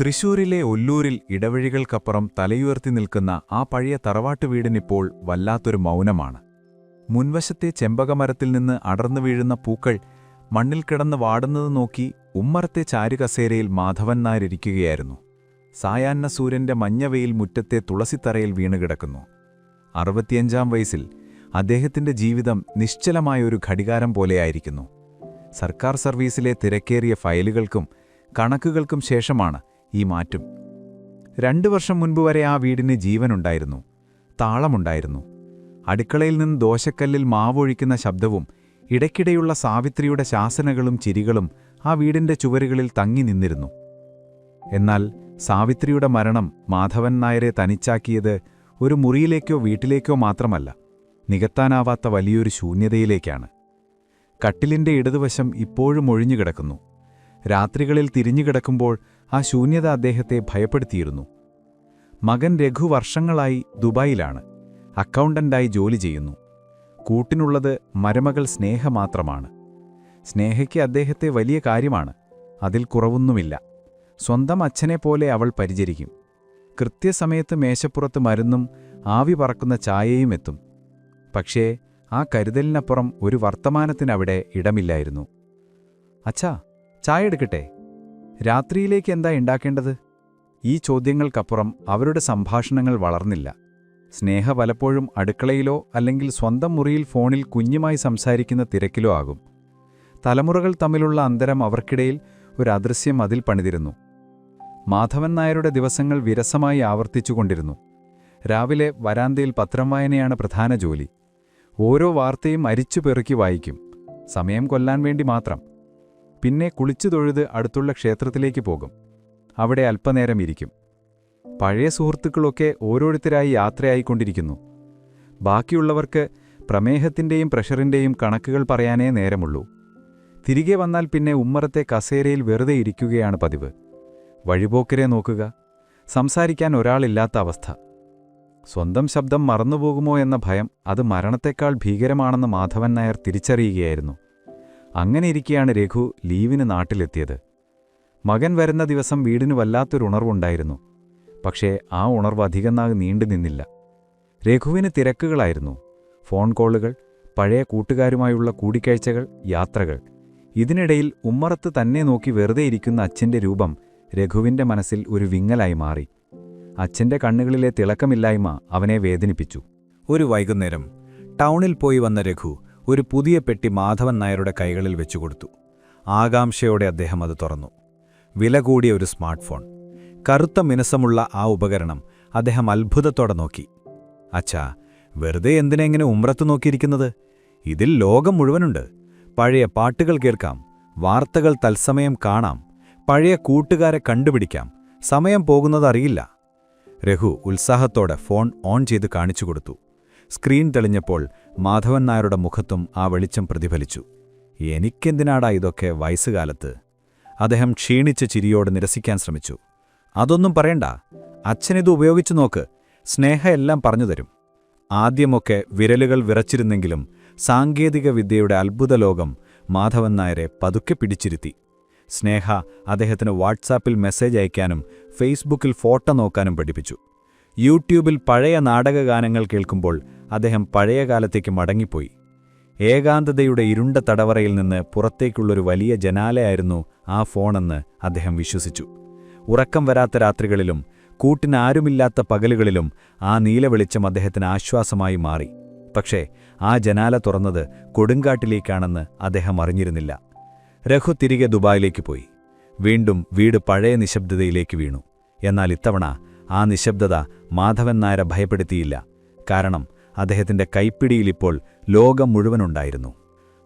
തൃശൂരിലെ ഒല്ലൂരിൽ ഇടവഴികൾക്കപ്പുറം തലയുയർത്തി നിൽക്കുന്ന ആ പഴയ തറവാട്ട് വീടിനിപ്പോൾ വല്ലാത്തൊരു മൗനമാണ്. മുൻവശത്തെ ചെമ്പകമരത്തിൽ നിന്ന് അടർന്നു വീഴുന്ന പൂക്കൾ മണ്ണിൽ കിടന്ന് വാടുന്നത് നോക്കി ഉമ്മറത്തെ ചാരുകസേരയിൽ മാധവൻ നായരിക്കുകയായിരുന്നു സായാഹ്ന സൂര്യന്റെ മഞ്ഞവെയിൽ മുറ്റത്തെ തുളസിത്തറയിൽ വീണുകിടക്കുന്നു. അറുപത്തിയഞ്ചാം വയസ്സിൽ അദ്ദേഹത്തിന്റെ ജീവിതം നിശ്ചലമായ ഒരു ഘടികാരം പോലെയായിരിക്കുന്നു. സർക്കാർ സർവീസിലെ തിരക്കേറിയ ഫയലുകൾക്കും കണക്കുകൾക്കും ശേഷമാണ് ഈ മാറ്റം. രണ്ടു വർഷം മുൻപ് വരെ ആ വീടിന് ജീവനുണ്ടായിരുന്നു. താളമുണ്ടായിരുന്നു. അടുക്കളയിൽ നിന്ന് ദോശക്കല്ലിൽ മാവൊഴിക്കുന്ന ശബ്ദവും ഇടയ്ക്കിടെയുള്ള സാവിത്രിയുടെ ശാസനകളും ചിരികളും ആ വീടിന്റെ ചുവരുകളിൽ തങ്ങി നിന്നിരുന്നു. എന്നാൽ സാവിത്രിയുടെ മരണം മാധവൻ നായരെ തനിച്ചാക്കിയത് ഒരു മുറിയിലേക്കോ വീട്ടിലേക്കോ മാത്രമല്ല നികത്താനാവാത്ത വലിയൊരു ശൂന്യതയിലേക്കാണ്. കട്ടിലിന്റെ ഇടതുവശം ഇപ്പോഴും ഒഴിഞ്ഞുകിടക്കുന്നു. രാത്രികളിൽ തിരിഞ്ഞുകിടക്കുമ്പോൾ ആ ശൂന്യത അദ്ദേഹത്തെ ഭയപ്പെടുത്തിയിരുന്നു. മകൻ രഘു വർഷങ്ങളായി ദുബായിലാണ്. അക്കൗണ്ടന്റായി ജോലി ചെയ്യുന്നു. കൂട്ടിനുള്ളത് മരമകൾ സ്നേഹ മാത്രമാണ്. സ്നേഹയ്ക്ക് അദ്ദേഹത്തെ വലിയ കാര്യമാണ്. അതിൽ കുറവൊന്നുമില്ല. സ്വന്തം അച്ഛനെപ്പോലെ അവൾ പരിചരിക്കും. കൃത്യസമയത്ത് മേശപ്പുറത്ത് മരുന്നും ആവി പറക്കുന്ന ചായയും എത്തും. പക്ഷേ ആ കരുതലിനപ്പുറം ഒരു വർത്തമാനത്തിനവിടെ ഇടമില്ലായിരുന്നു. അച്ഛാ ചായ എടുക്കട്ടെ? രാത്രിയിലേക്ക് എന്താ ഉണ്ടാക്കേണ്ടത് ഈ ചോദ്യങ്ങൾക്കപ്പുറം അവരുടെ സംഭാഷണങ്ങൾ വളർന്നില്ല. സ്നേഹ പലപ്പോഴും അടുക്കളയിലോ അല്ലെങ്കിൽ സ്വന്തം മുറിയിൽ ഫോണിൽ കുഞ്ഞുമായി സംസാരിക്കുന്ന തിരക്കിലോ ആകും. തലമുറകൾ തമ്മിലുള്ള അന്തരം അവർക്കിടയിൽ ഒരു അദൃശ്യം അതിൽ പണിതിരുന്നു. മാധവൻ നായരുടെ ദിവസങ്ങൾ വിരസമായി ആവർത്തിച്ചുകൊണ്ടിരുന്നു രാവിലെ വരാന്തയിൽ പത്രം വായനയാണ് പ്രധാന ജോലി. ഓരോ വാർത്തയും അരിച്ചു പെറുക്കി വായിക്കും. സമയം കൊല്ലാൻ വേണ്ടി മാത്രം. പിന്നെ കുളിച്ചു തൊഴുത് അടുത്തുള്ള ക്ഷേത്രത്തിലേക്ക് പോകും. അവിടെ അല്പനേരം ഇരിക്കും. പഴയ സുഹൃത്തുക്കളൊക്കെ ഓരോരുത്തരായി യാത്രയായിക്കൊണ്ടിരിക്കുന്നു. ബാക്കിയുള്ളവർക്ക് പ്രമേഹത്തിന്റെയും പ്രഷറിന്റെയും കണക്കുകൾ പറയാനേ നേരമുള്ളൂ. തിരികെ വന്നാൽ പിന്നെ ഉമ്മറത്തെ കസേരയിൽ വെറുതെ ഇരിക്കുകയാണ് പതിവ്. വഴിപോക്കരെ നോക്കുക. സംസാരിക്കാൻ ഒരാളില്ലാത്ത അവസ്ഥ. സ്വന്തം ശബ്ദം മറന്നുപോകുമോ എന്ന ഭയം അത് മരണത്തെക്കാൾ ഭീകരമാണെന്ന് മാധവൻ നായർ തിരിച്ചറിയുകയായിരുന്നു. അങ്ങനെയിരിക്കെയാണ് രഘു ലീവിന് നാട്ടിലെത്തിയത്. മകൻ വരുന്ന ദിവസം വീടിന് വല്ലാത്തൊരു ഉണർവുണ്ടായിരുന്നു പക്ഷേ ആ ഉണർവ് അധികം നാൾ നീണ്ടു നിന്നില്ല. രഘുവിന് തിരക്കുകളായിരുന്നു. ഫോൺ കോളുകൾ പഴയ കൂട്ടുകാരുമായുള്ള കൂടിക്കാഴ്ചകൾ യാത്രകൾ. ഇതിനിടയിൽ ഉമ്മറത്ത് തന്നെ നോക്കി വെറുതെ ഇരിക്കുന്ന അച്ഛന്റെ രൂപം രഘുവിന്റെ മനസ്സിൽ ഒരു വിങ്ങലായി മാറി. അച്ഛന്റെ കണ്ണുകളിലെ തിളക്കമില്ലായ്മ അവനെ വേദനിപ്പിച്ചു. ഒരു വൈകുന്നേരം ടൗണിൽ പോയി വന്ന രഘു ഒരു പുതിയ പെട്ടി മാധവൻ നായരുടെ കൈകളിൽ വെച്ചുകൊടുത്തു. ആകാംക്ഷയോടെ അദ്ദേഹം അത് തുറന്നു. വില കൂടിയ ഒരു സ്മാർട്ട് ഫോൺ കറുത്ത മിനസമുള്ള ആ ഉപകരണം അദ്ദേഹം അത്ഭുതത്തോടെ നോക്കി. അച്ഛാ വെറുതെ എന്തിനെങ്ങനെ ഉമ്രത്ത് നോക്കിയിരിക്കുന്നത്? ഇതിൽ ലോകം മുഴുവനുണ്ട്. പഴയ പാട്ടുകൾ കേൾക്കാം വാർത്തകൾ തത്സമയം കാണാം പഴയ കൂട്ടുകാരെ കണ്ടുപിടിക്കാം. സമയം പോകുന്നതറിയില്ല രഘു ഉത്സാഹത്തോടെ ഫോൺ ഓൺ ചെയ്ത് കാണിച്ചു കൊടുത്തു. സ്ക്രീൻ തെളിഞ്ഞപ്പോൾ മാധവൻ നായരുടെ മുഖത്തും ആ വെളിച്ചം പ്രതിഫലിച്ചു. എനിക്കെന്തിനാടാ ഇതൊക്കെ വയസ്സുകാലത്ത്? അദ്ദേഹം ക്ഷീണിച്ച് ചിരിയോട് നിരസിക്കാൻ ശ്രമിച്ചു. അതൊന്നും പറയണ്ട. അച്ഛനിത് ഉപയോഗിച്ചു നോക്ക്. സ്നേഹ എല്ലാം പറഞ്ഞു തരും. ആദ്യമൊക്കെ വിരലുകൾ വിറച്ചിരുന്നെങ്കിലും സാങ്കേതിക വിദ്യയുടെ അത്ഭുത ലോകം മാധവൻ നായരെ പതുക്കെ പിടിച്ചിരുത്തി. സ്നേഹ അദ്ദേഹത്തിന് വാട്സാപ്പിൽ മെസ്സേജ് അയക്കാനും ഫേസ്ബുക്കിൽ ഫോട്ടോ നോക്കാനും പഠിപ്പിച്ചു. യൂട്യൂബിൽ പഴയ നാടകഗാനങ്ങൾ കേൾക്കുമ്പോൾ അദ്ദേഹം പഴയ കാലത്തേക്ക് മടങ്ങിപ്പോയി. ഏകാന്തതയുടെ ഇരുണ്ട തടവറയിൽ നിന്ന് പുറത്തേക്കുള്ളൊരു വലിയ ജനാലയായിരുന്നു ആ ഫോണെന്ന് അദ്ദേഹം വിശ്വസിച്ചു. ഉറക്കം വരാത്ത രാത്രികളിലും കൂട്ടിനാരുമില്ലാത്ത പകലുകളിലും ആ നീലവെളിച്ചം അദ്ദേഹത്തിന് ആശ്വാസമായി മാറി. പക്ഷേ ആ ജനാല തുറന്നത് കൊടുങ്കാട്ടിലേക്കാണെന്ന് അദ്ദേഹം അറിഞ്ഞിരുന്നില്ല. രഘു തിരികെ ദുബായിലേക്ക് പോയി. വീണ്ടും വീട് പഴയ നിശബ്ദതയിലേക്ക് വീണു. എന്നാൽ ഇത്തവണ ആ നിശബ്ദത മാധവൻ നായരെ ഭയപ്പെടുത്തിയില്ല. കാരണം അദ്ദേഹത്തിന്റെ കൈപ്പിടിയിലിപ്പോൾ ലോകം മുഴുവനുണ്ടായിരുന്നു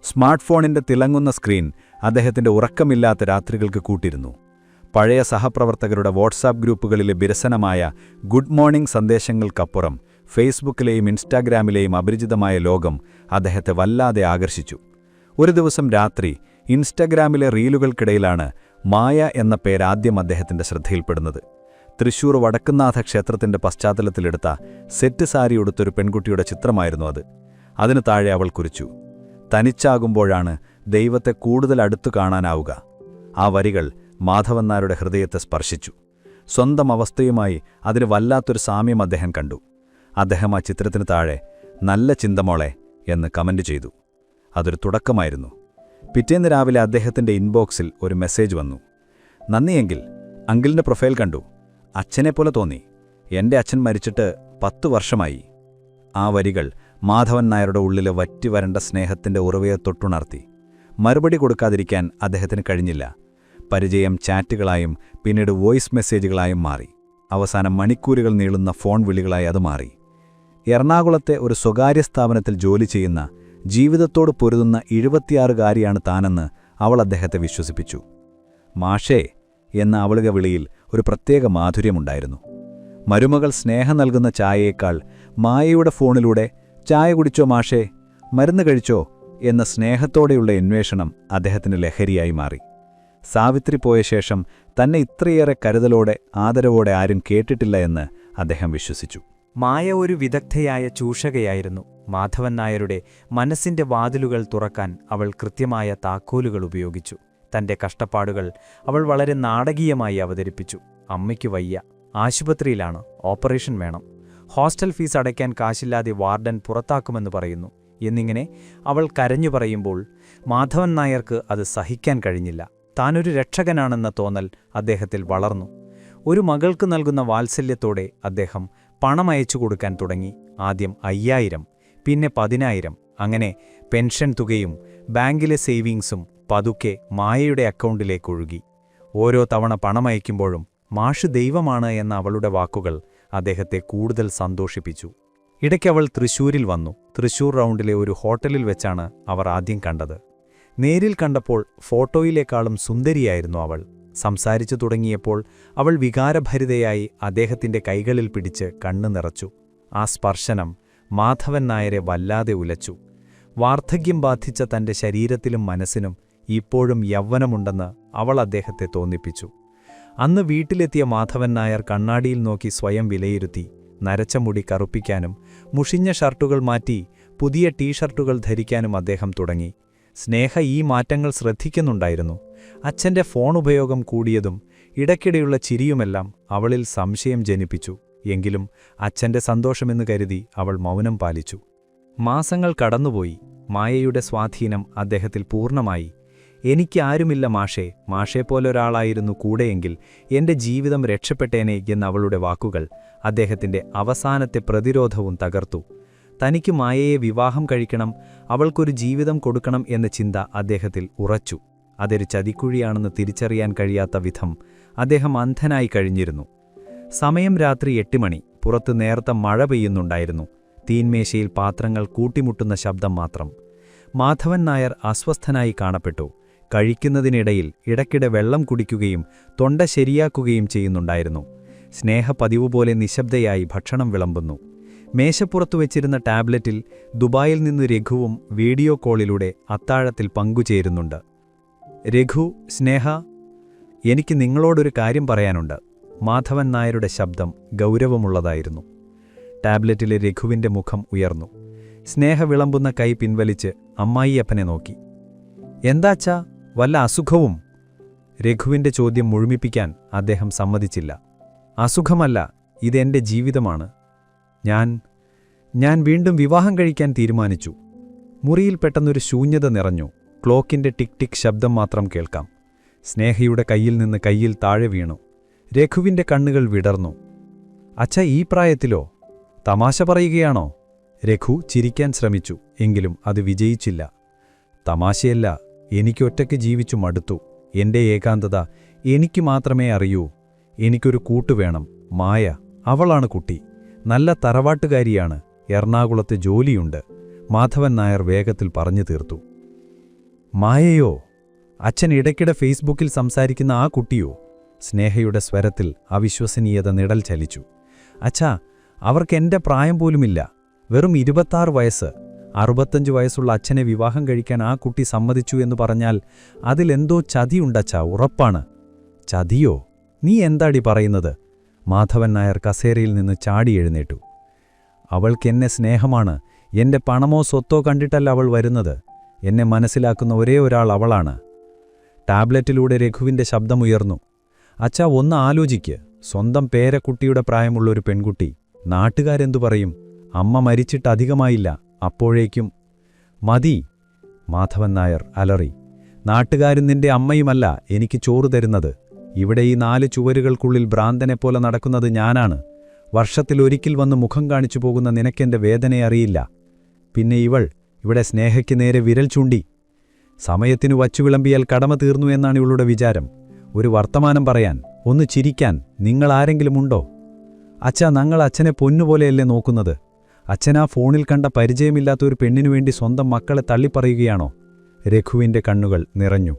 സ്മാർട്ട് ഫോണിന്റെ തിളങ്ങുന്ന സ്ക്രീൻ അദ്ദേഹത്തിന്റെ ഉറക്കമില്ലാത്ത രാത്രികൾക്ക് കൂട്ടിരുന്നു. പഴയ സഹപ്രവർത്തകരുടെ വാട്സാപ്പ് ഗ്രൂപ്പുകളിലെ വിരസനമായ ഗുഡ് മോർണിംഗ് സന്ദേശങ്ങൾക്കപ്പുറം ഫേസ്ബുക്കിലെയും ഇൻസ്റ്റാഗ്രാമിലെയും അപരിചിതമായ ലോകം അദ്ദേഹത്തെ വല്ലാതെ ആകർഷിച്ചു. ഒരു ദിവസം രാത്രി ഇൻസ്റ്റഗ്രാമിലെ റീലുകൾക്കിടയിലാണ് മായ എന്ന പേരാദ്യം അദ്ദേഹത്തിന്റെ ശ്രദ്ധയിൽപ്പെടുന്നത്. തൃശൂർ വടക്കുന്നാഥ ക്ഷേത്രത്തിന്റെ പശ്ചാത്തലത്തിലെടുത്ത സെറ്റ് സാരി ഉടുത്തൊരു പെൺകുട്ടിയുടെ ചിത്രമായിരുന്നു അത്. അതിനു താഴെ അവൾ കുറിച്ചു തനിച്ചാകുമ്പോഴാണ് ദൈവത്തെ കൂടുതൽ അടുത്തു കാണാനാവുക. ആ വരികൾ മാധവൻ നായരുടെ ഹൃദയത്തെ സ്പർശിച്ചു. സ്വന്തം അവസ്ഥയുമായി അതിന് വല്ലാത്തൊരു സാമ്യം അദ്ദേഹം കണ്ടു. അദ്ദേഹം ആ ചിത്രത്തിന് താഴെ നല്ല ചിന്തമോളെ എന്ന് കമന്റ് ചെയ്തു. അതൊരു തുടക്കമായിരുന്നു. പിറ്റേന്ന് രാവിലെ അദ്ദേഹത്തിന്റെ ഇൻബോക്സിൽ ഒരു മെസ്സേജ് വന്നു. നന്ദിയെങ്കിൽ അങ്കിളിന്റെ പ്രൊഫൈൽ കണ്ടു. അച്ഛനെപ്പോലെ തോന്നി. എന്റെ അച്ഛൻ മരിച്ചിട്ട് പത്തു വർഷമായി. ആ വരികൾ മാധവൻ നായരുടെ ഉള്ളിലെ വറ്റിവരണ്ട സ്നേഹത്തിന്റെ ഉറവയെ തൊട്ടുണർത്തി. മറുപടി കൊടുക്കാതിരിക്കാൻ അദ്ദേഹത്തിന് കഴിഞ്ഞില്ല. പരിചയം ചാറ്റുകളായും പിന്നീട് വോയിസ് മെസ്സേജുകളായും മാറി. അവസാനം മണിക്കൂറുകൾ നീളുന്ന ഫോൺ വിളികളായി അത് മാറി. എറണാകുളത്തെ ഒരു സ്വകാര്യ സ്ഥാപനത്തിൽ ജോലി ചെയ്യുന്ന ജീവിതത്തോട് പൊരുതുന്ന എഴുപത്തിയാറുകാരിയാണ് താനെന്ന് അവൾ അദ്ദേഹത്തെ വിശ്വസിപ്പിച്ചു. മാഷേ എന്ന അവളുക വിളിയിൽ ഒരു പ്രത്യേക മാധുര്യമുണ്ടായിരുന്നു. മരുമകൾ സ്നേഹം നൽകുന്ന ചായയേക്കാൾ മായയുടെ ഫോണിലൂടെ ചായ കുടിച്ചോ മാഷേ മരുന്ന് കഴിച്ചോ എന്ന സ്നേഹത്തോടെയുള്ള അന്വേഷണം അദ്ദേഹത്തിന് ലഹരിയായി മാറി. സാവിത്രി പോയ ശേഷം തന്നെ ഇത്രയേറെ കരുതലോടെ ആദരവോടെ ആരും കേട്ടിട്ടില്ല എന്ന് അദ്ദേഹം വിശ്വസിച്ചു. മായ ഒരു വിദഗ്ധയായ ചൂഷകയായിരുന്നു. മാധവൻ നായരുടെ മനസ്സിന്റെ വാതിലുകൾ തുറക്കാൻ അവൾ കൃത്യമായ താക്കോലുകൾ ഉപയോഗിച്ചു. തന്റെ കഷ്ടപ്പാടുകൾ അവൾ വളരെ നാടകീയമായി അവതരിപ്പിച്ചു. അമ്മയ്ക്ക് വയ്യ. ആശുപത്രിയിലാണ്. ഓപ്പറേഷൻ വേണം. ഹോസ്റ്റൽ ഫീസ് അടയ്ക്കാൻ കാശില്ലാതെ വാർഡൻ പുറത്താക്കുമെന്ന് പറയുന്നു. എന്നിങ്ങനെ അവൾ കരഞ്ഞു പറയുമ്പോൾ മാധവൻ നായർക്ക് അത് സഹിക്കാൻ കഴിഞ്ഞില്ല. താനൊരു രക്ഷകനാണെന്ന തോന്നൽ അദ്ദേഹത്തിൽ വളർന്നു. ഒരു മകൾക്ക് നൽകുന്ന വാത്സല്യത്തോടെ അദ്ദേഹം പണം അയച്ചു കൊടുക്കാൻ തുടങ്ങി. ആദ്യം അയ്യായിരം പിന്നെ പതിനായിരം അങ്ങനെ പെൻഷൻ തുകയും ബാങ്കിലെ സേവിങ്സും പതുക്കെ മായയുടെ അക്കൗണ്ടിലേക്ക് ഒഴുകി. ഓരോ തവണ പണമയക്കുമ്പോഴും മാഷ് ദൈവമാണ് എന്ന അവളുടെ വാക്കുകൾ അദ്ദേഹത്തെ കൂടുതൽ സന്തോഷിപ്പിച്ചു. ഇടയ്ക്ക് അവൾ തൃശൂരിൽ വന്നു. തൃശൂർ റൗണ്ടിലെ ഒരു ഹോട്ടലിൽ വെച്ചാണ് അവർ ആദ്യം കണ്ടത്. നേരിൽ കണ്ടപ്പോൾ ഫോട്ടോയിലേക്കാളും സുന്ദരിയായിരുന്നു അവൾ. സംസാരിച്ചു തുടങ്ങിയപ്പോൾ അവൾ വികാരഭരിതയായി അദ്ദേഹത്തിന്റെ കൈകളിൽ പിടിച്ച് കണ്ണു നിറച്ചു. ആ സ്പർശനം മാധവൻ നായരെ വല്ലാതെ ഉലച്ചു. വാർദ്ധക്യം ബാധിച്ച തന്റെ ശരീരത്തിലും മനസ്സിനും ഇപ്പോഴും യൗവനമുണ്ടെന്ന് അവൾ അദ്ദേഹത്തെ തോന്നിപ്പിച്ചു. അന്ന് വീട്ടിലെത്തിയ മാധവൻ നായർ കണ്ണാടിയിൽ നോക്കി സ്വയം വിലയിരുത്തി നരച്ച മുടി കറുപ്പിക്കാനും മുഷിഞ്ഞ ഷർട്ടുകൾ മാറ്റി പുതിയ ടീഷർട്ടുകൾ ധരിക്കാനും അദ്ദേഹം തുടങ്ങി. സ്നേഹ ഈ മാറ്റങ്ങൾ ശ്രദ്ധിക്കുന്നുണ്ടായിരുന്നു. അച്ഛന്റെ ഫോൺ ഉപയോഗം കൂടിയതും ഇടയ്ക്കിടെയുള്ള ചിരിയുമെല്ലാം അവളിൽ സംശയം ജനിപ്പിച്ചു. എങ്കിലും അച്ഛന്റെ സന്തോഷമെന്ന് കരുതി അവൾ മൗനം പാലിച്ചു. മാസങ്ങൾ കടന്നുപോയി. മായയുടെ സ്വാധീനം അദ്ദേഹത്തിൽ പൂർണമായി. എനിക്കാരുമില്ല മാഷേ. മാഷെപ്പോലൊരാളായിരുന്നു കൂടെയെങ്കിൽ എന്റെ ജീവിതം രക്ഷപ്പെട്ടേനെ എന്നവളുടെ വാക്കുകൾ അദ്ദേഹത്തിന്റെ അവസാനത്തെ പ്രതിരോധവും തകർത്തു. തനിക്ക് മായയെ വിവാഹം കഴിക്കണം അവൾക്കൊരു ജീവിതം കൊടുക്കണം എന്ന ചിന്ത അദ്ദേഹത്തിൽ ഉറച്ചു. അതൊരു ചതിക്കുഴിയാണെന്ന് തിരിച്ചറിയാൻ കഴിയാത്ത വിധം അദ്ദേഹം അന്ധനായി കഴിഞ്ഞിരുന്നു. സമയം രാത്രി എട്ട് മണി. പുറത്ത് നേർത്ത മഴ പെയ്യുന്നുണ്ടായിരുന്നു. തീന്മേശയിൽ പാത്രങ്ങൾ കൂട്ടിമുട്ടുന്ന ശബ്ദം മാത്രം. മാധവൻ നായർ അസ്വസ്ഥനായി കാണപ്പെട്ടു. കഴിക്കുന്നതിനിടയിൽ ഇടയ്ക്കിടെ വെള്ളം കുടിക്കുകയും തൊണ്ട ശരിയാക്കുകയും ചെയ്യുന്നുണ്ടായിരുന്നു. സ്നേഹ നിശബ്ദയായി ഭക്ഷണം വിളമ്പുന്നു. മേശപ്പുറത്തു വെച്ചിരുന്ന ടാബ്ലറ്റിൽ ദുബായിൽ നിന്ന് രഘുവും വീഡിയോ കോളിലൂടെ അത്താഴത്തിൽ പങ്കുചേരുന്നുണ്ട്. രഘു സ്നേഹ എനിക്ക് നിങ്ങളോടൊരു കാര്യം പറയാനുണ്ട്. മാധവൻ നായരുടെ ശബ്ദം ഗൗരവമുള്ളതായിരുന്നു. ടാബ്ലറ്റിലെ രഘുവിന്റെ മുഖം ഉയർന്നു. സ്നേഹവിളമ്പുന്ന കൈ പിൻവലിച്ച് അമ്മായിയപ്പനെ നോക്കി. എന്താച്ചാ വല്ല അസുഖവും? രഘുവിന്റെ ചോദ്യം മുഴുമിപ്പിക്കാൻ അദ്ദേഹം സമ്മതിച്ചില്ല. അസുഖമല്ല ഇതെന്റെ ജീവിതമാണ്. ഞാൻ ഞാൻ വീണ്ടും വിവാഹം കഴിക്കാൻ തീരുമാനിച്ചു. മുറിയിൽ പെട്ടെന്നൊരു ശൂന്യത നിറഞ്ഞു. ക്ലോക്കിന്റെ ടിക് ടിക് ശബ്ദം മാത്രം കേൾക്കാം. സ്നേഹയുടെ കയ്യിൽ നിന്ന് കയ്യിൽ താഴെ വീണു. രഘുവിന്റെ കണ്ണുകൾ വിടർന്നു. അച്ഛ ഈ പ്രായത്തിലോ? തമാശ പറയുകയാണോ? രഘു ചിരിക്കാൻ ശ്രമിച്ചു എങ്കിലും അത് വിജയിച്ചില്ല. തമാശയല്ല എനിക്കൊറ്റയ്ക്ക് ജീവിച്ചു മടുത്തു. എന്റെ ഏകാന്തത എനിക്ക് മാത്രമേ അറിയൂ. എനിക്കൊരു കൂട്ടുവേണം മായ അവളാണ് കുട്ടി. നല്ല തറവാട്ടുകാരിയാണ്. എറണാകുളത്ത് ജോലിയുണ്ട്. മാധവൻ നായർ വേഗത്തിൽ പറഞ്ഞു തീർത്തു. മായയോ അച്ഛൻ ഇടയ്ക്കിടെ ഫേസ്ബുക്കിൽ സംസാരിക്കുന്ന ആ കുട്ടിയോ? സ്നേഹയുടെ സ്വരത്തിൽ അവിശ്വസനീയത നിഴൽ ചലിച്ചു. അച്ഛാ അവർക്ക് എന്റെ പ്രായം പോലുമില്ല. വെറും ഇരുപത്താറ് വയസ്സ്. അറുപത്തഞ്ച് വയസ്സുള്ള അച്ഛനെ വിവാഹം കഴിക്കാൻ ആ കുട്ടി സമ്മതിച്ചു എന്ന് പറഞ്ഞാൽ അതിലെന്തോ ചതിയുണ്ടച്ച ഉറപ്പാണ്. ചതിയോ? നീ എന്താടി പറയുന്നത്? മാധവൻ നായർ കസേരയിൽ നിന്ന് ചാടി എഴുന്നേറ്റു. അവൾക്കെന്നെ സ്നേഹമാണ്. എന്റെ പണമോ സ്വത്തോ കണ്ടിട്ടല്ല അവൾ വരുന്നത്. എന്നെ മനസ്സിലാക്കുന്ന ഒരേ ഒരാൾ അവളാണ്. ടാബ്ലറ്റിലൂടെ രഘുവിന്റെ ശബ്ദമുയർന്നു. അച്ഛ ഒന്ന് ആലോചിക്ക്. സ്വന്തം പേരക്കുട്ടിയുടെ പ്രായമുള്ളൊരു പെൺകുട്ടി. നാട്ടുകാരെന്തു പറയും? അമ്മ മരിച്ചിട്ട് അധികമായില്ല. അപ്പോഴേക്കും മതി മാധവൻ നായർ അലറി നാട്ടുകാരും നിന്റെ അമ്മയുമല്ല എനിക്ക് ചോറ് തരുന്നത്. ഇവിടെ ഈ നാല് ചുവരുകൾക്കുള്ളിൽ ഭ്രാന്തനെപ്പോലെ നടക്കുന്നത് ഞാനാണ്. വർഷത്തിലൊരിക്കൽ വന്ന് മുഖം കാണിച്ചു പോകുന്ന നിനക്കെന്റെ വേദനയറിയില്ല പിന്നെ ഇവൾ ഇവിടെ സ്നേഹയ്ക്ക് നേരെ വിരൽ ചൂണ്ടി. സമയത്തിനു വച്ചു വിളമ്പിയാൽ കടമ തീർന്നു എന്നാണ് ഇവളുടെ വിചാരം. ഒരു വർത്തമാനം പറയാൻ ഒന്ന് ചിരിക്കാൻ നിങ്ങളാരെങ്കിലും ഉണ്ടോ? അച്ഛാ ഞങ്ങൾ അച്ഛനെ പൊന്നുപോലെയല്ലേ നോക്കുന്നത്? അച്ഛനാ ഫോണിൽ കണ്ട പരിചയമില്ലാത്ത ഒരു പെണ്ണിനു വേണ്ടി സ്വന്തം മക്കളെ തള്ളിപ്പറയുകയാണോ? രഘുവിന്റെ കണ്ണുകൾ നിറഞ്ഞു.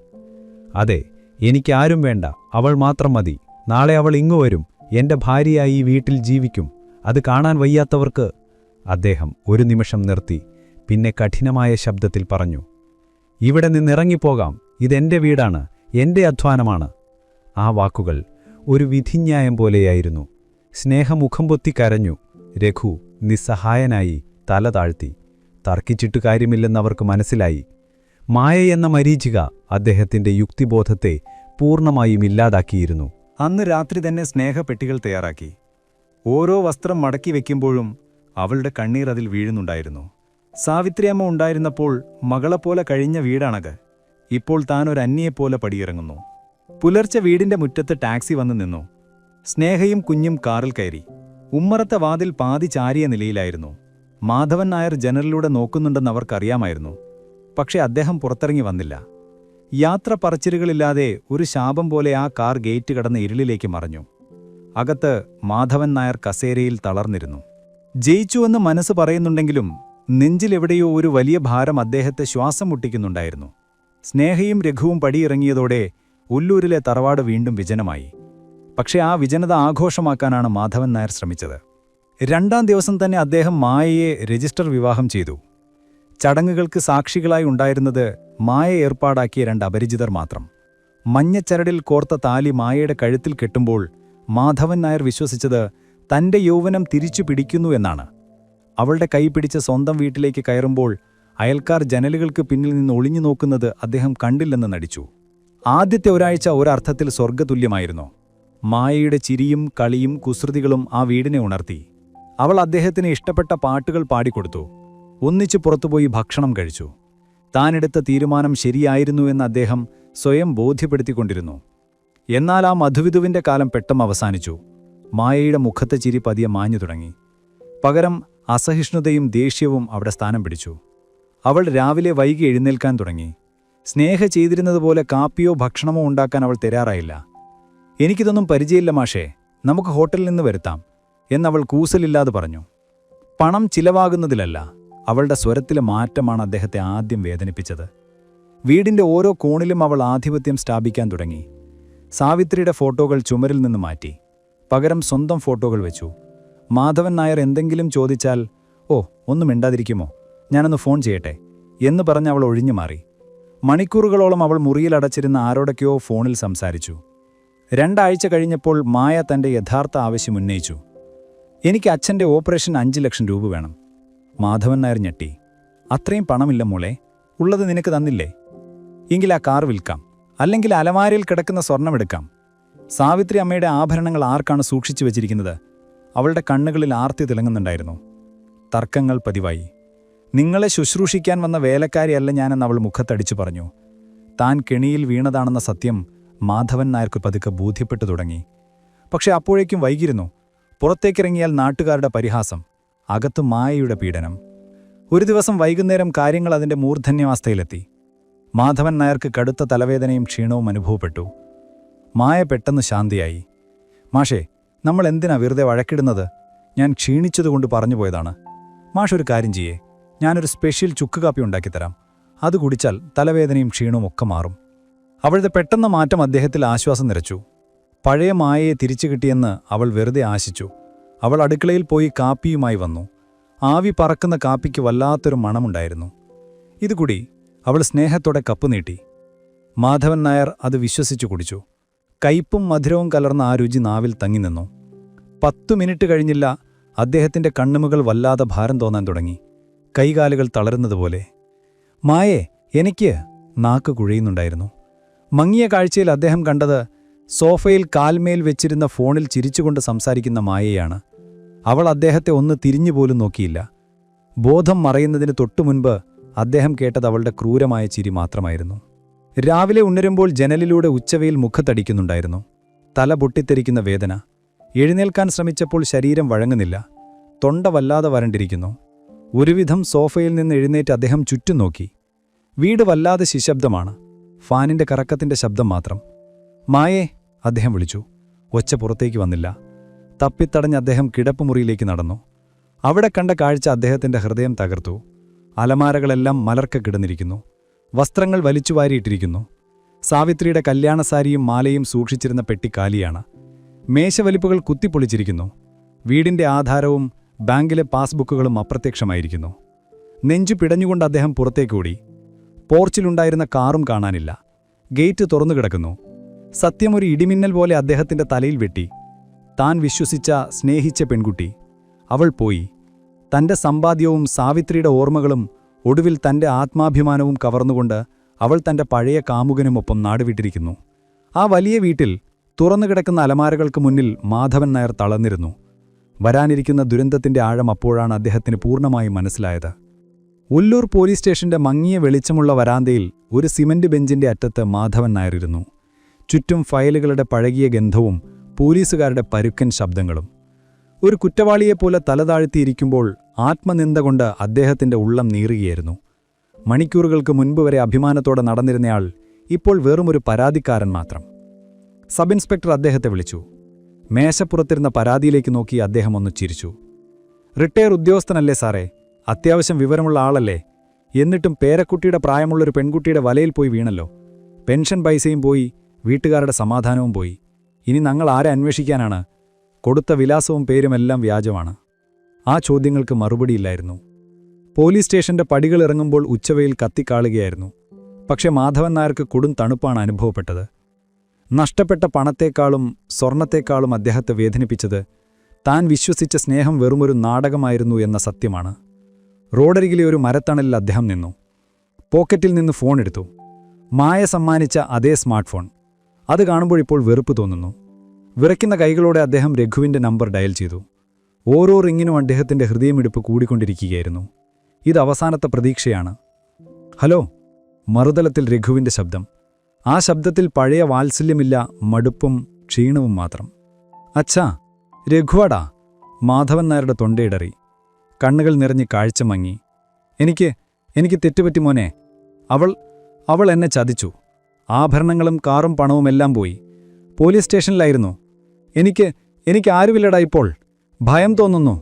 അതെ എനിക്കാരും വേണ്ട അവൾ മാത്രം മതി. നാളെ അവൾ ഇങ്ങു വരും എന്റെ ഭാര്യയായി ഈ വീട്ടിൽ ജീവിക്കും. അത് കാണാൻ വയ്യാത്തവർക്ക് അദ്ദേഹം ഒരു നിമിഷം നിർത്തി പിന്നെ കഠിനമായ ശബ്ദത്തിൽ പറഞ്ഞു. ഇവിടെ നിന്നിറങ്ങിപ്പോകാം ഇതെന്റെ വീടാണ് എന്റെ അധ്വാനമാണ്. ആ വാക്കുകൾ ഒരു വിധിന്യായം പോലെയായിരുന്നു. സ്നേഹമുഖം പൊത്തി കരഞ്ഞു രഘു നിസ്സഹായനായി തല താഴ്ത്തി. തർക്കിച്ചിട്ടു കാര്യമില്ലെന്നവർക്ക് മനസ്സിലായി. മായ എന്ന മരീചിക അദ്ദേഹത്തിന്റെ യുക്തിബോധത്തെ പൂർണമായും ഇല്ലാതാക്കിയിരുന്നു. അന്ന് രാത്രി തന്നെ സ്നേഹപ്പെട്ടികൾ തയ്യാറാക്കി. ഓരോ വസ്ത്രം മടക്കി വയ്ക്കുമ്പോഴും അവളുടെ കണ്ണീർ അതിൽ വീഴുന്നുണ്ടായിരുന്നു. സാവിത്രിയമ്മ ഉണ്ടായിരുന്നപ്പോൾ മകളെപ്പോലെ കഴിഞ്ഞ വീടാണത്. ഇപ്പോൾ താൻ ഒരു പടിയിറങ്ങുന്നു. പുലർച്ചെ വീടിന്റെ മുറ്റത്ത് ടാക്സി വന്നു നിന്നു. സ്നേഹയും കുഞ്ഞും കാറിൽ കയറി. ഉമ്മറത്തെ വാതിൽ പാതി ചാരിയ നിലയിലായിരുന്നു. മാധവൻ നായർ ജനലിലൂടെ നോക്കുന്നുണ്ടെന്ന് അവർക്കറിയാമായിരുന്നു. പക്ഷേ അദ്ദേഹം പുറത്തിറങ്ങി വന്നില്ല. യാത്ര പറച്ചിലുകളില്ലാതെ ഒരു ശാപം പോലെ ആ കാർ ഗേറ്റ് കടന്ന് ഇരുളിലേക്ക് മറഞ്ഞു. അകത്ത് മാധവൻ നായർ കസേരയിൽ തളർന്നിരുന്നു. ജയിച്ചുവെന്ന് മനസ്സ് പറയുന്നുണ്ടെങ്കിലും നെഞ്ചിലെവിടെയോ ഒരു വലിയ ഭാരം അദ്ദേഹത്തെ ശ്വാസം മുട്ടിക്കുന്നുണ്ടായിരുന്നു. സ്നേഹയും രഘുവും പടിയിറങ്ങിയതോടെ ഉല്ലൂരിലെ തറവാട് വീണ്ടും വിജനമായി. പക്ഷേ ആ വിജനത ആഘോഷമാക്കാനാണ് മാധവൻ നായർ ശ്രമിച്ചത്. രണ്ടാം ദിവസം തന്നെ അദ്ദേഹം മായയെ രജിസ്റ്റർ വിവാഹം ചെയ്തു. ചടങ്ങുകൾക്ക് സാക്ഷികളായി ഉണ്ടായിരുന്നത് മായ ഏർപ്പാടാക്കിയ രണ്ട് അപരിചിതർ മാത്രം. മഞ്ഞച്ചരടിൽ കോർത്ത താലി മായയുടെ കഴുത്തിൽ കെട്ടുമ്പോൾ മാധവൻ നായർ വിശ്വസിച്ചത് തന്റെ യൗവനം തിരിച്ചു പിടിക്കുന്നു എന്നാണ്. അവളുടെ കൈ പിടിച്ച് സ്വന്തം വീട്ടിലേക്ക് കയറുമ്പോൾ അയൽക്കാർ ജനലുകൾക്ക് പിന്നിൽ നിന്ന് ഒളിഞ്ഞു നോക്കുന്നത് അദ്ദേഹം കണ്ടില്ലെന്ന് നടിച്ചു. ആദ്യത്തെ ഒരാഴ്ച ഒരർത്ഥത്തിൽ സ്വർഗതുല്യമായിരുന്നു മായയുടെ ചിരിയും കളിയും കുസൃതികളും ആ വീടിനെ ഉണർത്തി. അവൾ അദ്ദേഹത്തിന് ഇഷ്ടപ്പെട്ട പാട്ടുകൾ പാടിക്കൊടുത്തു. ഒന്നിച്ചു പുറത്തുപോയി ഭക്ഷണം കഴിച്ചു. താനെടുത്ത തീരുമാനം ശരിയായിരുന്നു എന്ന് അദ്ദേഹം സ്വയം ബോധ്യപ്പെടുത്തിക്കൊണ്ടിരുന്നു. എന്നാൽ ആ മധുവിധുവിന്റെ കാലം പെട്ടെന്ന് അവസാനിച്ചു. മായയുടെ മുഖത്തെ ചിരി പതിയെ മാഞ്ഞു തുടങ്ങി. പകരം അസഹിഷ്ണുതയും ദേഷ്യവും അവിടെ സ്ഥാനം പിടിച്ചു. അവൾ രാവിലെ വൈകി എഴുന്നേൽക്കാൻ തുടങ്ങി. സ്നേഹ ചെയ്തിരുന്നതുപോലെ കാപ്പിയോ ഭക്ഷണമോ ഉണ്ടാക്കാൻ അവൾ തയ്യാറായില്ല. എനിക്കിതൊന്നും പരിചയമില്ല മാഷേ. നമുക്ക് ഹോട്ടലിൽ നിന്ന് വരുത്താം. എന്നവൾ കൂസലില്ലാതെ പറഞ്ഞു. പണം ചിലവാകുന്നതിലല്ല അവളുടെ സ്വരത്തിലെ മാറ്റമാണ് അദ്ദേഹത്തെ ആദ്യം വേദനിപ്പിച്ചത്. വീടിന്റെ ഓരോ കോണിലും അവൾ ആധിപത്യം സ്ഥാപിക്കാൻ തുടങ്ങി. സാവിത്രിയുടെ ഫോട്ടോകൾ ചുമരിൽ നിന്ന് മാറ്റി. പകരം സ്വന്തം ഫോട്ടോകൾ വെച്ചു. മാധവൻ നായർ എന്തെങ്കിലും ചോദിച്ചാൽ ഓ ഒന്നും മിണ്ടാതിരിക്കുമോ? ഞാനൊന്ന് ഫോൺ ചെയ്യട്ടെ? എന്ന് പറഞ്ഞ് അവൾ ഒഴിഞ്ഞു മാറി മണിക്കൂറുകളോളം അവൾ മുറിയിലടച്ചിരുന്ന ആരോടൊക്കെയോ ഫോണിൽ സംസാരിച്ചു. രണ്ടാഴ്ച കഴിഞ്ഞപ്പോൾ മായ തന്റെ യഥാർത്ഥ ആവശ്യം ഉന്നയിച്ചു. എനിക്ക് അച്ഛന്റെ ഓപ്പറേഷൻ അഞ്ച് ലക്ഷം രൂപ വേണം. മാധവൻ നായർ ഞെട്ടി. അത്രയും പണമില്ല മോളെ. ഉള്ളത് നിനക്ക് തന്നില്ലേ? എങ്കിൽ ആ കാർ വിൽക്കാം. അല്ലെങ്കിൽ അലമാരയിൽ കിടക്കുന്ന സ്വർണമെടുക്കാം സാവിത്രി അമ്മയുടെ ആഭരണങ്ങൾ ആർക്കാണ് സൂക്ഷിച്ചു വച്ചിരിക്കുന്നത്? അവളുടെ കണ്ണുകളിൽ ആർത്തി തിളങ്ങുന്നുണ്ടായിരുന്നു. തർക്കങ്ങൾ പതിവായി. നിങ്ങളെ ശുശ്രൂഷിക്കാൻ വന്ന വേലക്കാരിയല്ല ഞാനെന്ന് അവൾ മുഖത്തടിച്ചു പറഞ്ഞു. താൻ കെണിയിൽ വീണതാണെന്ന സത്യം മാധവൻ നായർക്ക് പതുക്കെ ബോധ്യപ്പെട്ടു തുടങ്ങി. പക്ഷെ അപ്പോഴേക്കും വൈകിരുന്നു. പുറത്തേക്കിറങ്ങിയാൽ നാട്ടുകാരുടെ പരിഹാസം അകത്തു മായയുടെ പീഡനം. ഒരു ദിവസം വൈകുന്നേരം കാര്യങ്ങൾ അതിന്റെ മൂർധന്യാവസ്ഥയിലെത്തി. മാധവൻ നായർക്ക് കടുത്ത തലവേദനയും ക്ഷീണവും അനുഭവപ്പെട്ടു. മായ പെട്ടെന്ന് ശാന്തിയായി. മാഷേ നമ്മൾ എന്തിനാ വെറുതെ വഴക്കിടുന്നത്? ഞാൻ ക്ഷീണിച്ചതുകൊണ്ട് പറഞ്ഞു പോയതാണ്. മാഷ് ഒരു കാര്യം ചെയ്യേ. ഞാനൊരു സ്പെഷ്യൽ ചുക്ക് കാപ്പി ഉണ്ടാക്കിത്തരാം. അത് കുടിച്ചാൽ തലവേദനയും ക്ഷീണവും ഒക്കെ മാറും. അവളുടെ പെട്ടെന്ന മാറ്റം അദ്ദേഹത്തിൽ ആശ്വാസം നിറച്ചു. പഴയ മായയെ തിരിച്ചു കിട്ടിയെന്ന് അവൾ വെറുതെ ആശിച്ചു. അവൾ അടുക്കളയിൽ പോയി കാപ്പിയുമായി വന്നു. ആവി പറക്കുന്ന കാപ്പിക്ക് വല്ലാത്തൊരു മണമുണ്ടായിരുന്നു. ഇതുകൂടി അവൾ സ്നേഹത്തോടെ കപ്പ് നീട്ടി. മാധവൻ നായർ അത് വിശ്വസിച്ചു കുടിച്ചു. കയ്പും മധുരവും കലർന്ന ആ രുചി നാവിൽ തങ്ങി നിന്നു. പത്തു മിനിറ്റ് കഴിഞ്ഞില്ല അദ്ദേഹത്തിന്റെ കണ്ണുമുകൾ വല്ലാതെ ഭാരം തോന്നാൻ തുടങ്ങി. കൈകാലുകൾ തളരുന്നതുപോലെ. മായേ എനിക്ക് നാക്ക് കുഴയുന്നുണ്ടായിരുന്നു. മങ്ങിയ കാഴ്ചയിൽ അദ്ദേഹം കണ്ടത് സോഫയിൽ കാൽമേൽ വെച്ചിരുന്ന ഫോണിൽ ചിരിച്ചുകൊണ്ട് സംസാരിക്കുന്ന മായയാണ്. അവൾ അദ്ദേഹത്തെ ഒന്ന് തിരിഞ്ഞുപോലും നോക്കിയില്ല. ബോധം മറയുന്നതിന് തൊട്ടുമുൻപ് അദ്ദേഹം കേട്ടത് അവളുടെ ക്രൂരമായ ചിരി മാത്രമായിരുന്നു. രാവിലെ ഉണരുമ്പോൾ ജനലിലൂടെ ഉച്ചവയിൽ മുഖത്തടിക്കുന്നുണ്ടായിരുന്നു. തല പൊട്ടിത്തെറിക്കുന്ന വേദന. എഴുന്നേൽക്കാൻ ശ്രമിച്ചപ്പോൾ ശരീരം വഴങ്ങുന്നില്ല. തൊണ്ട വല്ലാതെ വരണ്ടിരിക്കുന്നു. ഒരുവിധം സോഫയിൽ നിന്ന് എഴുന്നേറ്റ് അദ്ദേഹം ചുറ്റും നോക്കി. വീട് വല്ലാതെ ശിശബ്ദമാണ്. ഫാനിന്റെ കറക്കത്തിന്റെ ശബ്ദം മാത്രം. മായേ അദ്ദേഹം വിളിച്ചു. ഒച്ച പുറത്തേക്ക് വന്നില്ല. തപ്പിത്തടഞ്ഞ് അദ്ദേഹം കിടപ്പുമുറിയിലേക്ക് നടന്നു. അവിടെ കണ്ട കാഴ്ച അദ്ദേഹത്തിന്റെ ഹൃദയം തകർത്തു. അലമാരകളെല്ലാം മലർക്ക കിടന്നിരിക്കുന്നു. വസ്ത്രങ്ങൾ വലിച്ചുവാരിയിട്ടിരിക്കുന്നു സാവിത്രിയുടെ കല്യാണസാരിയും മാലയും സൂക്ഷിച്ചിരുന്ന പെട്ടി കാലിയാണ്. മേശവലിപ്പുകൾ കുത്തിപ്പൊളിച്ചിരിക്കുന്നു. വീടിന്റെ ആധാരവും ബാങ്കിലെ പാസ്ബുക്കുകളും അപ്രത്യക്ഷമായിരിക്കുന്നു. നെഞ്ചു പിടഞ്ഞുകൊണ്ട് അദ്ദേഹം പുറത്തേക്കോടി പോർച്ചിലുണ്ടായിരുന്ന കാറും കാണാനില്ല. ഗേറ്റ് തുറന്നു കിടക്കുന്നു സത്യം ഒരു ഇടിമിന്നൽ പോലെ അദ്ദേഹത്തിന്റെ തലയിൽ വെട്ടി. താൻ വിശ്വസിച്ച സ്നേഹിച്ച പെൺകുട്ടി. അവൾ പോയി. തന്റെ സമ്പാദ്യവും സാവിത്രിയുടെ ഓർമ്മകളും ഒടുവിൽ തന്റെ ആത്മാഭിമാനവും കവർന്നുകൊണ്ട് അവൾ തന്റെ പഴയ കാമുകനുമൊപ്പം നാടുവിട്ടിരിക്കുന്നു. ആ വലിയ വീട്ടിൽ തുറന്നു കിടക്കുന്ന അലമാരകൾക്ക് മുന്നിൽ മാധവൻ നായർ തളർന്നിരുന്നു. വരാനിരിക്കുന്ന ദുരന്തത്തിന്റെ ആഴം അപ്പോഴാണ് അദ്ദേഹത്തിന് പൂർണമായും മനസ്സിലായത്. ഉല്ലൂർ പോലീസ് സ്റ്റേഷന്റെ മങ്ങിയ വെളിച്ചമുള്ള വരാന്തയിൽ ഒരു സിമന്റ് ബെഞ്ചിന്റെ അറ്റത്ത് മാധവൻ നായരിരുന്നു. ചുറ്റും ഫയലുകളുടെ പഴകിയ ഗന്ധവും പോലീസുകാരുടെ പരുക്കൻ ശബ്ദങ്ങളും. ഒരു കുറ്റവാളിയെപ്പോലെ തലതാഴ്ത്തിയിരിക്കുമ്പോൾ ആത്മനിന്ദ കൊണ്ട് അദ്ദേഹത്തിന്റെ ഉള്ളം നീറുകയായിരുന്നു. മണിക്കൂറുകൾക്ക് മുൻപ് വരെ അഭിമാനത്തോടെ നടന്നിരുന്നയാൾ ഇപ്പോൾ വെറുമൊരു പരാതിക്കാരൻ മാത്രം. സബ് ഇൻസ്പെക്ടർ അദ്ദേഹത്തെ വിളിച്ചു. മേശപ്പുറത്തിരുന്ന പരാതിയിലേക്ക് നോക്കി അദ്ദേഹം ഒന്ന് ചിരിച്ചു. റിട്ടയർ ഉദ്യോഗസ്ഥനല്ലേ സാറേ? അത്യാവശ്യം വിവരമുള്ള ആളല്ലേ? എന്നിട്ടും പേരക്കുട്ടിയുടെ പ്രായമുള്ളൊരു പെൺകുട്ടിയുടെ വലയിൽ പോയി വീണല്ലോ. പെൻഷൻ പൈസയും പോയി വീട്ടുകാരുടെ സമാധാനവും പോയി. ഇനി ഞങ്ങൾ ആരെ അന്വേഷിക്കാനാണ്? കൊടുത്ത വിലാസവും പേരുമെല്ലാം വ്യാജമാണ്. ആ ചോദ്യങ്ങൾക്ക് മറുപടിയില്ലായിരുന്നു. പോലീസ് സ്റ്റേഷന്റെ പടികൾ ഇറങ്ങുമ്പോൾ ഉച്ചവയിൽ കത്തിക്കാളുകയായിരുന്നു. പക്ഷെ മാധവൻ നായർക്ക് കൊടും തണുപ്പാണ് അനുഭവപ്പെട്ടത്. നഷ്ടപ്പെട്ട പണത്തേക്കാളും സ്വർണത്തേക്കാളും അദ്ദേഹത്തെ വേദനിപ്പിച്ചത് താൻ വിശ്വസിച്ച സ്നേഹം വെറുമൊരു നാടകമായിരുന്നു എന്ന സത്യമാണ്. റോഡരികിലെ ഒരു മരത്തണലിൽ അദ്ദേഹം നിന്നു. പോക്കറ്റിൽ നിന്ന് ഫോൺ എടുത്തു. മായ സമ്മാനിച്ച അതേ സ്മാർട്ട് ഫോൺ അത് കാണുമ്പോൾ ഇപ്പോൾ വെറുപ്പ് തോന്നുന്നു. വിറയ്ക്കുന്ന കൈകളോടെ അദ്ദേഹം രഘുവിന്റെ നമ്പർ ഡയൽ ചെയ്തു. ഓരോ റിങ്ങിനും അദ്ദേഹത്തിന്റെ ഹൃദയമിടിപ്പ് കൂടിക്കൊണ്ടിരിക്കുകയായിരുന്നു. ഇത് അവസാനത്തെ പ്രതീക്ഷയാണ്. ഹലോ മറുതലത്തിൽ രഘുവിന്റെ ശബ്ദം. ആ ശബ്ദത്തിൽ പഴയ വാത്സല്യമില്ല മടുപ്പും ക്ഷീണവും മാത്രം. അച്ഛാ രഘുവാടാ മാധവൻ നായരുടെ തൊണ്ടയിടറി. കണ്ണുകൾ നിറഞ്ഞ് കാഴ്ച മങ്ങി. എനിക്ക് എനിക്ക് തെറ്റുപറ്റി മോനെ. അവൾ അവൾ എന്നെ ചതിച്ചു. ആഭരണങ്ങളും കാറും പണവും എല്ലാം പോയി. പോലീസ് സ്റ്റേഷനിലായിരുന്നു. എനിക്ക് എനിക്ക് ആരുമില്ലടാ ഇപ്പോൾ. ഭയം തോന്നുന്നു.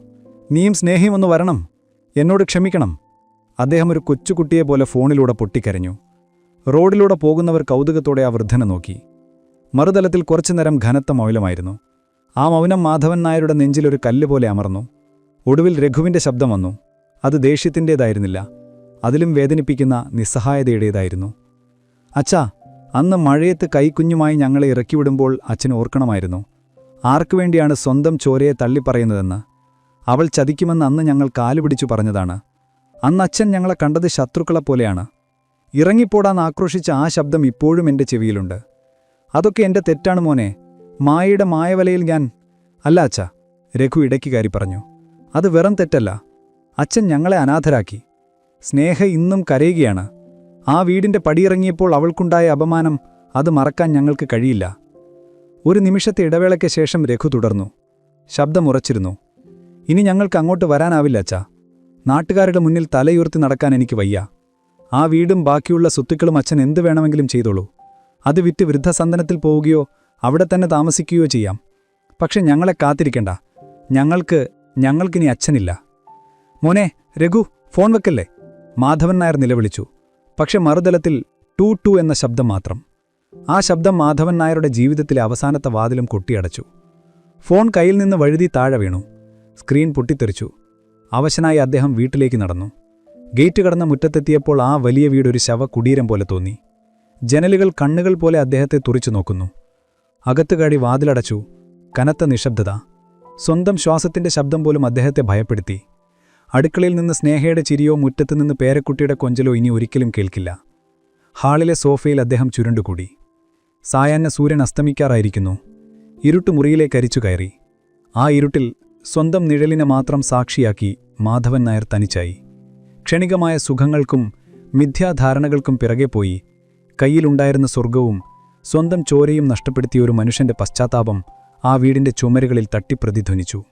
നീയും സ്നേഹിയും ഒന്ന് വരണം. എന്നോട് ക്ഷമിക്കണം. അദ്ദേഹം ഒരു കൊച്ചുകുട്ടിയെ പോലെ ഫോണിലൂടെ പൊട്ടിക്കരഞ്ഞു. റോഡിലൂടെ പോകുന്നവർ കൗതുകത്തോടെ ആ വൃദ്ധനെ നോക്കി. മറുതലത്തിൽ കുറച്ചുനേരം ഘനത്ത മൗലമായിരുന്നു. ആ മൗനം മാധവൻ നായരുടെ നെഞ്ചിലൊരു കല്ല് പോലെ അമർന്നു. ഒടുവിൽ രഘുവിന്റെ ശബ്ദം വന്നു. അത് ദേഷ്യത്തിന്റേതായിരുന്നില്ല അതിലും വേദനിപ്പിക്കുന്ന നിസ്സഹായതയുടേതായിരുന്നു. അച്ഛാ അന്ന് മഴയത്ത് കൈക്കുഞ്ഞുമായി ഞങ്ങളെ ഇറക്കിവിടുമ്പോൾ അച്ഛൻ ഓർക്കണമായിരുന്നു. ആർക്കു വേണ്ടിയാണ് സ്വന്തം ചോരയെ തള്ളിപ്പറയുന്നതെന്ന്. അവൾ ചതിക്കുമെന്ന് അന്ന് ഞങ്ങൾ കാലുപിടിച്ചു പറഞ്ഞതാണ്. അന്ന് അച്ഛൻ ഞങ്ങളെ കണ്ടത് ശത്രുക്കളെ ശത്രുക്കളെപ്പോലെയാണ്. ഇറങ്ങിപ്പോടാൻ ആക്രോശിച്ച ആ ശബ്ദം ഇപ്പോഴും എന്റെ ചെവിയിലുണ്ട്. അതൊക്കെ എന്റെ തെറ്റാണ് മോനെ. മായയുടെ മായവലയിൽ ഞാൻ അല്ല അച്ഛ രഘു ഇടയ്ക്ക് കയറി പറഞ്ഞു അത് വെറും തെറ്റല്ല. അച്ഛൻ ഞങ്ങളെ അനാഥരാക്കി. സ്നേഹ ഇന്നും കരയുകയാണ്. ആ വീടിന്റെ പടിയിറങ്ങിയപ്പോൾ അവൾക്കുണ്ടായ അപമാനം അത് മറക്കാൻ ഞങ്ങൾക്ക് കഴിയില്ല. ഒരു നിമിഷത്തെ ഇടവേളയ്ക്ക് ശേഷം രഘു തുടർന്നു. ശബ്ദമുറച്ചിരുന്നു ഇനി ഞങ്ങൾക്ക് അങ്ങോട്ട് വരാനാവില്ല അച്ഛാ. നാട്ടുകാരുടെ മുന്നിൽ തലയുയർത്തി നടക്കാൻ എനിക്ക് വയ്യ. ആ വീടും ബാക്കിയുള്ള സ്വത്തുക്കളും അച്ഛൻ എന്തു വേണമെങ്കിലും ചെയ്തോളൂ. അത് വിറ്റ് വൃദ്ധസന്ദനത്തിൽ പോവുകയോ അവിടെ തന്നെ താമസിക്കുകയോ ചെയ്യാം. പക്ഷെ ഞങ്ങളെ കാത്തിരിക്കണ്ട. ഞങ്ങൾക്ക് ഞങ്ങൾക്കിനി അച്ഛനില്ല. മോനെ രഘു ഫോൺ വെക്കല്ലേ? മാധവൻ നായർ നിലവിളിച്ചു. പക്ഷെ മറുതലത്തിൽ ടു ടു എന്ന ശബ്ദം മാത്രം. ആ ശബ്ദം മാധവൻ നായരുടെ ജീവിതത്തിലെ അവസാനത്തെ വാതിലും കൊട്ടിയടച്ചു. ഫോൺ കയ്യിൽ നിന്ന് വഴുതി താഴെ വീണു. സ്ക്രീൻ പൊട്ടിത്തെറിച്ചു. അവശനായി അദ്ദേഹം വീട്ടിലേക്ക് നടന്നു. ഗേറ്റ് കടന്ന മുറ്റത്തെത്തിയപ്പോൾ ആ വലിയ വീടൊരു ശവ കുടീരം പോലെ തോന്നി. ജനലുകൾ കണ്ണുകൾ പോലെ അദ്ദേഹത്തെ തുറിച്ചു നോക്കുന്നു. അകത്തുകാടി വാതിലടച്ചു. കനത്ത നിശബ്ദത. സ്വന്തം ശ്വാസത്തിന്റെ ശബ്ദം പോലും അദ്ദേഹത്തെ ഭയപ്പെടുത്തി. അടുക്കളയിൽ നിന്ന് സ്നേഹയുടെ ചിരിയോ മുറ്റത്തുനിന്ന് പേരക്കുട്ടിയുടെ കൊഞ്ചലോ ഇനി ഒരിക്കലും കേൾക്കില്ല. ഹാളിലെ സോഫയിൽ അദ്ദേഹം ചുരുണ്ടുകൂടി. സായാഹ്ന സൂര്യൻ അസ്തമിക്കാറായിരിക്കുന്നു. ഇരുട്ട് മുറിയിലേക്കരിച്ചു കയറി. ആ ഇരുട്ടിൽ സ്വന്തം നിഴലിനെ മാത്രം സാക്ഷിയാക്കി മാധവൻ നായർ തനിച്ചായി. ക്ഷണികമായ സുഖങ്ങൾക്കും മിഥ്യാധാരണകൾക്കും പിറകെ പോയി. കയ്യിലുണ്ടായിരുന്ന സ്വർഗവും സ്വന്തം ചോരയും നഷ്ടപ്പെടുത്തിയ ഒരു മനുഷ്യന്റെ പശ്ചാത്താപം ആ വീടിന്റെ ചുമരുകളിൽ തട്ടിപ്രതിധ്വനിച്ചു